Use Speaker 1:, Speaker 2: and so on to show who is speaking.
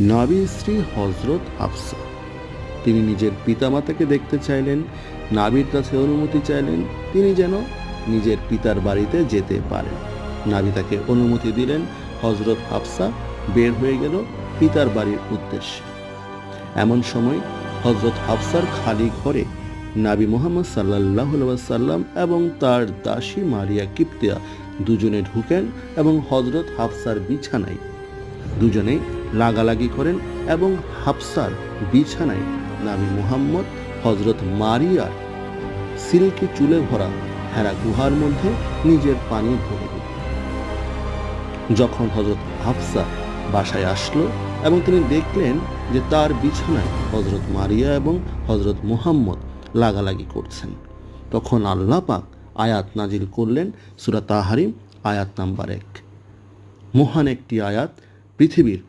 Speaker 1: নাবি স্ত্রী হজরত হাফসা। তিনি নিজের পিতামাতাকে দেখতে চাইলেন নাবির কাছে অনুমতি চাইলেন, তিনি যেন নিজের পিতার বাড়িতে যেতে পারেন। নাবি তাকে অনুমতি দিলেন হজরত হাফসা বের হয়ে গেল পিতার বাড়ির উদ্দেশ্যে। এমন সময় হজরত হাফসার খালি ঘরে নাবি মোহাম্মদ সাল্লাহ সাল্লাম এবং তার দাসী মারিয়া কিপ্তিয়া দুজনে ঢুকেন এবং হজরত হাফসার বিছানায় দুজনেই লাগালাগি করেন এবং হাফসার বিছানায় নাবি মুহাম্মদ হজরত মারিয়ার সিল্কি চুলে ভরা হেরা গুহার মধ্যে নিজের পানি ভরে দিল যখন হজরত হাফসা বাসায় আসলো এবং তিনি দেখলেন যে তার বিছানায় হজরত মারিয়া এবং হজরত মুহাম্মদ লাগালাগি করছেন, তখন আল্লাহ পাক আয়াত নাজিল করলেন, সুরা তাহারিম আয়াত নাম্বার এক। মহান একটি আয়াত পৃথিবীর